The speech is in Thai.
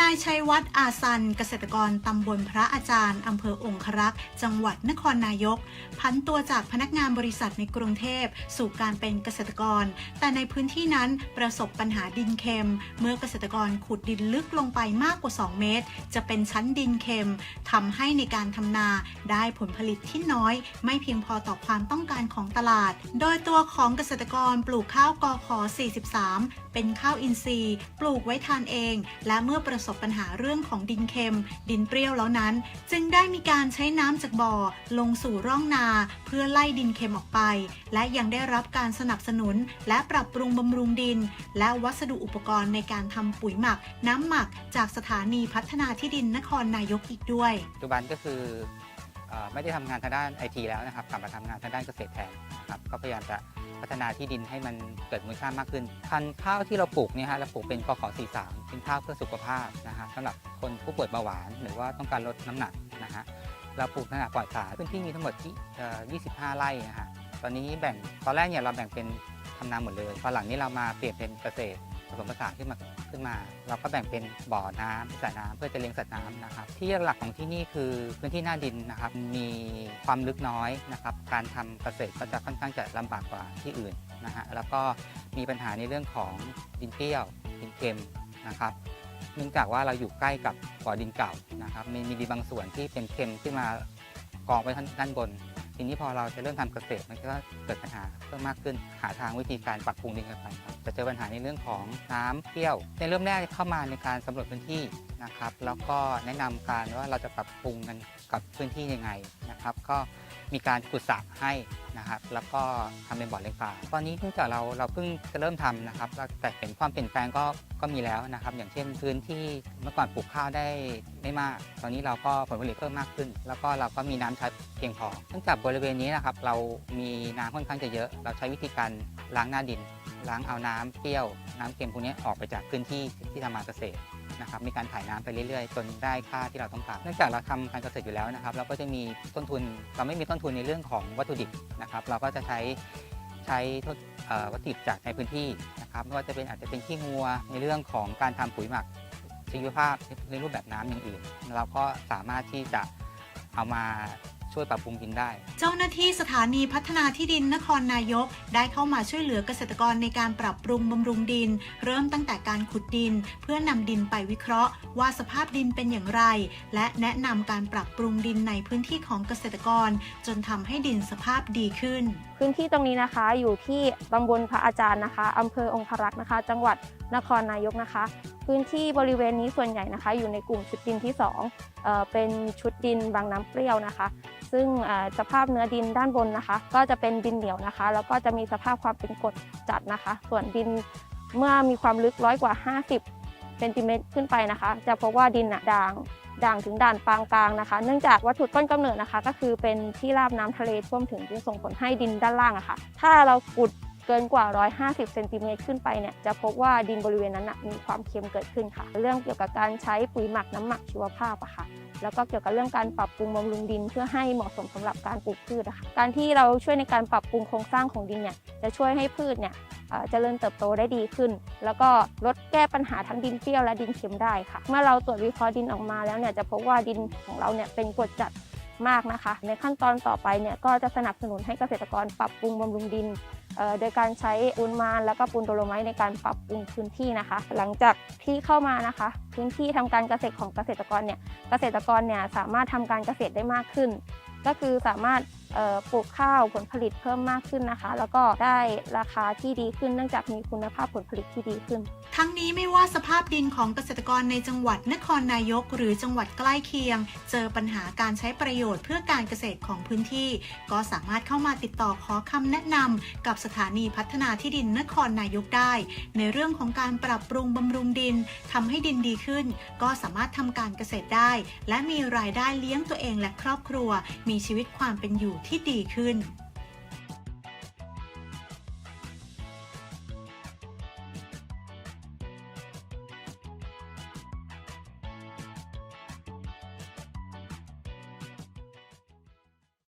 นายชัยวัฒน์อาซันเกษตรกรตำบลพระอาจารย์อำเภอองครักษ์จังหวัดนครนายก พันตัวจากพนักงานบริษัทในกรุงเทพ สู่การเป็นเกษตรกร แต่ในพื้นที่นั้นประสบปัญหาดินเค็ม เมื่อเกษตรกรขุดดินลึกลงไปมากกว่า 2 เมตร จะเป็นชั้นดินเค็มทำให้ในการทำนาได้ผลผลิตที่น้อย ไม่เพียงพอต่อความต้องการของตลาด โดยตัวของเกษตรกรปลูกข้าวกอขอ43 เป็นข้าวอินทรีย์ ปลูกไว้ทานเอง และเมื่อประสบปัญหาเรื่องของดินเค็ม ดินเปรี้ยวแล้วนั้น จึงได้มีการใช้น้ำจากบ่อ ลงสู่ร่องนา เพื่อไล่ดินเค็มออกไป และยังได้รับการสนับสนุน และปรับปรุงบำรุงดิน และวัสดุอุปกรณ์ในการทำปุ๋ยหมัก น้ำหมักจากสถานีพัฒนาที่ดินนครนายกอีกด้วย ปัจจุบันก็คือไม่ได้ทำงานทางด้านไอทีแล้วนะครับกลับมาทำงานทางด้านเกษตรแทนครับก็พยายามจะ พัฒนาที่ดินให้มันเกิดมูลค่ามากขึ้น พันธุ์ข้าวที่เราปลูกเนี่ยฮะเราปลูกเป็นกขอ43เป็นข้าวเพื่อสุขภาพนะฮะสำหรับคนผู้ป่วยเบาหวานหรือว่าต้องการลดน้ำหนักนะฮะเราปลูกขนาดปลอดสารพื้นที่มีทั้งหมดที่25 ไร่นะฮะตอนนี้แบ่งตอนแรกเนี่ยเราแบ่งเป็นทำนาหมดเลยตอนหลังนี้เรามาเปลี่ยนเป็นเกษตร ผสมผสานขึ้นมาขึ้นมา เราก็แบ่งเป็นบ่อน้ำสระน้ำเพื่อจะเลี้ยงสัตว์น้ำนะครับ ที่หลักของที่นี่คือพื้นที่หน้าดินนะครับ มีความลึกน้อยนะครับ การทำเกษตรก็จะค่อนข้างจะลำบากกว่าที่อื่นนะฮะแล้วก็มีปัญหาในเรื่องของดินเปรี้ยว ดินเค็มนะครับเนื่องจากว่าเราอยู่ใกล้กับบ่อดินเก่านะครับมีมีดินบางส่วนที่เป็นเค็มขึ้นมากองไว้ด้านบน ทีนี้พอเราจะเริ่มทำเกษตรมันก็เกิดปัญหาเพิ่มมากขึ้นหาทางวิธีการปรับปรุงดินกันไปครับจะเจอปัญหาในเรื่องของน้ำเที่ยว ในเริ่มแรกเข้ามาในการสำรวจพื้นที่นะครับ แล้วก็แนะนำการว่าเราจะปรับปรุงกันกับพื้นที่ยังไงนะครับ ก็มีการขุดสระให้นะครับ แล้วก็ทำเป็นบ่อเลี้ยงปลาตอนนี้เนื่งจากเราเราเพิ่งจะเริ่มทำนะครับแล้วแต่เห็นความเปลี่ยนแปลงก็ก็มีแล้วนะครับ อย่างเช่นพื้นที่เมื่อก่อนปลูกข้าวได้ไม่มาก ตอนนี้เราก็ผลผลิตเพิ่มมากขึ้น แล้วก็เราก็มีน้ำใช้เพียงพอเนื่องจากบริเวณนี้นะครับ เรามีน้ำค่อนข้างจะเยอะ เราใช้วิธีการล้างหน้าดินล้างเอาน้ำเปรี้ยวน้ำเค็มพวกนี้ออกไปจากพื้นที่ที่ทำการเกษตร นะครับมีการถ่ายน้ำไปเรื่อยๆ จนได้ค่าที่เราต้องการเนื่องจากเราทำการเกษตรอยู่แล้วนะครับ เราก็จะมีต้นทุนเราไม่มีต้นทุนในเรื่องของวัตถุดิบนะครับ เราก็จะใช้ใช้วัตถุดิบจากในพื้นที่นะครับไม่ว่าจะเป็นอาจจะเป็นขี้งัวในเรื่องของการทำปุ๋ยหมักชีวภาพในรูปแบบน้ำอย่างอื่น เราก็สามารถที่จะเอามา ช่วยปรับปรุงดินได้ เจ้าหน้าที่สถานีพัฒนาที่ดินนครนายก ได้เข้ามาช่วยเหลือเกษตรกรในการปรับปรุงบำรุงดิน เริ่มตั้งแต่การขุดดิน เพื่อนำดินไปวิเคราะห์ ว่าสภาพดินเป็นอย่างไร และแนะนำการปรับปรุงดินในพื้นที่ของเกษตรกร จนทำให้ดินสภาพดีขึ้น พื้นที่ตรงนี้นะคะอยู่ที่ตำบลพระอาจารย์นะคะอำเภอองครักษ์นะคะ จังหวัดนครนายกนะคะ พื้นที่บริเวณนี้ส่วนใหญ่นะคะ อยู่ในกลุ่มชุดดินที่2เอ่อเป็นชุดดินบางน้ำเปรี้ยวนะคะ ซึ่งสภาพเนื้อดินด้านบนนะคะ ก็จะเป็นดินเหนียวนะคะ แล้วก็จะมีสภาพความเป็นกรดจัดนะคะ ส่วนดินเมื่อมีความลึกร้อยกว่า 50เซนติเมตรขึ้นไปนะคะ จะพบว่าดินอะด่างด่างถึงด่านปางกลางนะคะ เนื่องจากวัตถุต้นกำเนิดนะคะ ก็คือเป็นที่ราบน้ำทะเลท่วมถึงจึงส่งผลให้ดินด้านล่างอะค่ะ ถ้าเราขุด เกินกว่า 150 เซนติเมตรขึ้นไปเนี่ยจะพบว่าดินบริเวณนั้นมีความเค็มเกิดขึ้นค่ะ เรื่องเกี่ยวกับการใช้ปุ๋ยหมักน้ำหมักชีวภาพอะค่ะแล้วก็เกี่ยวกับเรื่องการปรับปรุงบำรุงดินเพื่อให้เหมาะสมสำหรับการปลูกพืชอะค่ะการที่เราช่วยในการปรับปรุงโครงสร้างของดินเนี่ยจะช่วยให้พืชเนี่ยเอ่อเจริญเติบโตได้ดีขึ้น แล้วก็ลดแก้ปัญหาทั้งดินเปรี้ยวและดินเค็มได้ค่ะ เมื่อเราตรวจวิเคราะห์ดินออกมาแล้วเนี่ยจะพบว่าดินของเราเนี่ยเป็นกรดจัดมากนะคะ ในขั้นตอนต่อไปเนี่ยก็จะสนับสนุนให้เกษตรกรปรับปรุงบำรุงดิน โดยการใช้ปูนมานแล้วก็ปูนโดโลไมต์ในการปรับปรุงพื้นที่นะคะ หลังจากที่เข้ามานะคะ พื้นที่ทำการเกษตรของเกษตรกรเนี่ยเกษตรกรเนี่ยสามารถทำการเกษตรได้มากขึ้น ก็คือสามารถ ปลูกข้าวผลผลิตเพิ่มมากขึ้นนะคะ แล้วก็ได้ราคาที่ดีขึ้นเนื่องจากมีคุณภาพผลผลิตที่ดีขึ้น ทั้งนี้ไม่ว่าสภาพดินของเกษตรกรในจังหวัดนครนายก หรือจังหวัดใกล้เคียง เจอปัญหาการใช้ประโยชน์เพื่อการเกษตรของพื้นที่ ก็สามารถเข้ามาติดต่อขอคำแนะนำกับสถานีพัฒนาที่ดินนครนายกได้ ในเรื่องของการปรับปรุงบำรุงดินทำให้ดินดีขึ้น ก็สามารถทำการเกษตรได้ และมีรายได้เลี้ยงตัวเองและครอบครัว มีชีวิตความเป็นอยู่ที่ดีขึ้น